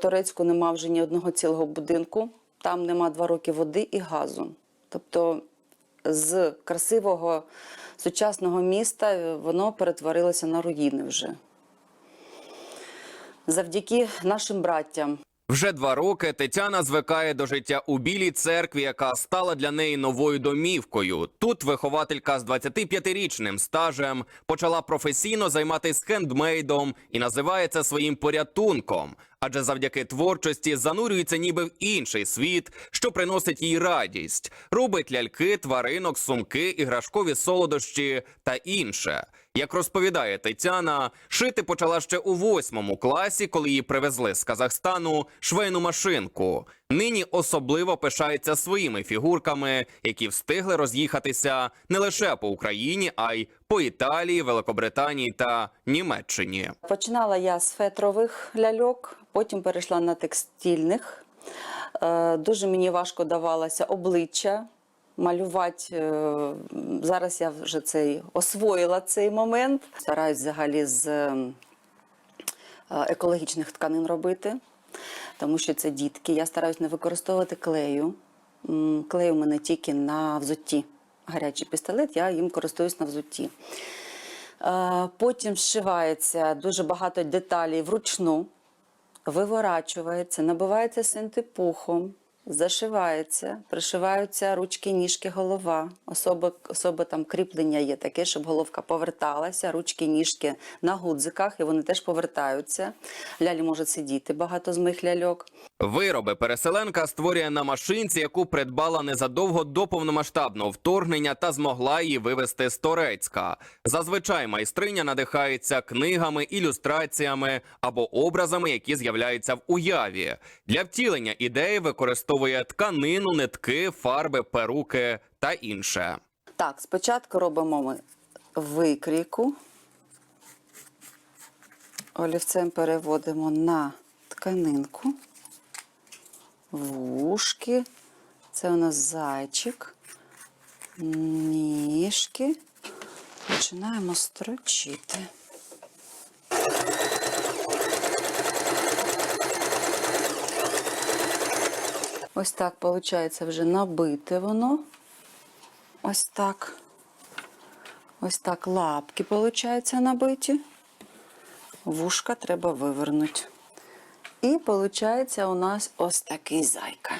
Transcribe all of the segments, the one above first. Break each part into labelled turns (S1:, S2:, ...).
S1: Торецьку нема вже ні одного цілого будинку, там нема два роки води і газу. Тобто з красивого сучасного міста воно перетворилося на руїни вже. Завдяки нашим браттям.
S2: Вже два роки Тетяна звикає до життя у білій церкві, яка стала для неї новою домівкою. Тут вихователька з 25-річним стажем почала професійно займатися хендмейдом і називає це своїм порятунком. Адже завдяки творчості занурюється ніби в інший світ, що приносить їй радість. Робить ляльки, тваринок, сумки, іграшкові солодощі та інше. Як розповідає Тетяна, шити почала ще у восьмому класі, коли її привезли з Казахстану швейну машинку. Нині особливо пишається своїми фігурками, які встигли роз'їхатися не лише по Україні, а й по Італії, Великобританії та Німеччині.
S1: Починала я з фетрових ляльок, потім перейшла на текстильних. Е, Дуже мені важко давалося обличчя малювати. Е, Зараз я вже цей освоїла цей момент. Стараюсь взагалі з е, екологічних тканин робити, тому що це дітки. Я стараюсь не використовувати клею. М, Клей у мене тільки на взутті. Гарячий пістолет, я їм користуюсь на взутті. Е, Потім зшивається дуже багато деталей вручну, виворачується, набивається синтепухом, зашивається, пришиваються ручки, ніжки, голова. Особи, особи там кріплення є таке, щоб головка поверталася, ручки, ніжки на гудзиках, і вони теж повертаються. Лялі можуть сидіти багато з моїх ляльок.
S2: Вироби переселенка створює на машинці, яку придбала незадовго до повномасштабного вторгнення та змогла її вивезти з Торецька. Зазвичай майстриня надихається книгами, ілюстраціями або образами, які з'являються в уяві. Для втілення ідеї використовує тканину, нитки, фарби, перуки та інше.
S1: Так, спочатку робимо ми викрійку. Олівцем переводимо на тканинку. Вушки. Це у нас зайчик. Ніжки. Починаємо строчити. Ось так, виходить, вже набите воно. Ось так. Ось так лапки, виходить, набиті. Вушка треба вивернути. І виходить у нас ось такий зайка.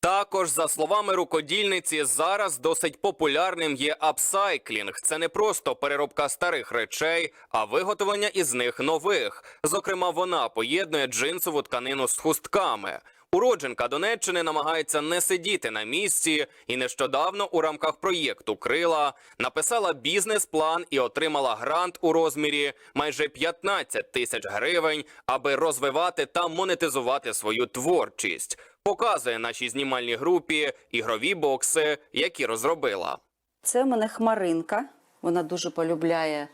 S2: Також, за словами рукодільниці, зараз досить популярним є апсайклінг. Це не просто переробка старих речей, а виготовлення із них нових. Зокрема, вона поєднує джинсову тканину з хустками. Уродженка Донеччини намагається не сидіти на місці, і нещодавно у рамках проєкту Крила написала бізнес-план і отримала грант у розмірі майже 15 тисяч гривень, аби розвивати та монетизувати свою творчість. Показує нашій знімальній групі ігрові бокси, які розробила.
S1: Це в мене хмаринка. Вона дуже полюбляє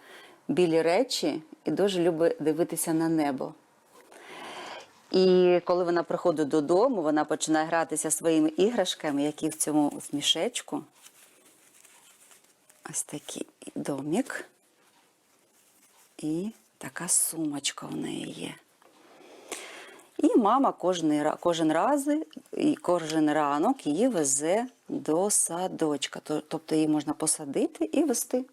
S1: білі речі і дуже любить дивитися на небо. І коли вона приходить додому, вона починає гратися своїми іграшками, які в цьому ось мішечку. Ось такий домик. І така сумочка в неї є. І мама кожен, кожен раз і кожен ранок її везе до садочка. Тобто її можна посадити і вести.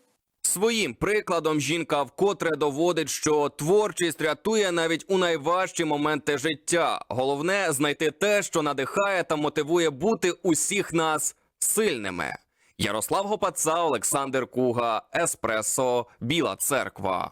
S2: Своїм прикладом жінка вкотре доводить, що творчість рятує навіть у найважчі моменти життя. Головне знайти те, що надихає та мотивує бути усіх нас сильними. Ярослав Гопаца, Олександр Куга, Еспресо, Біла Церква.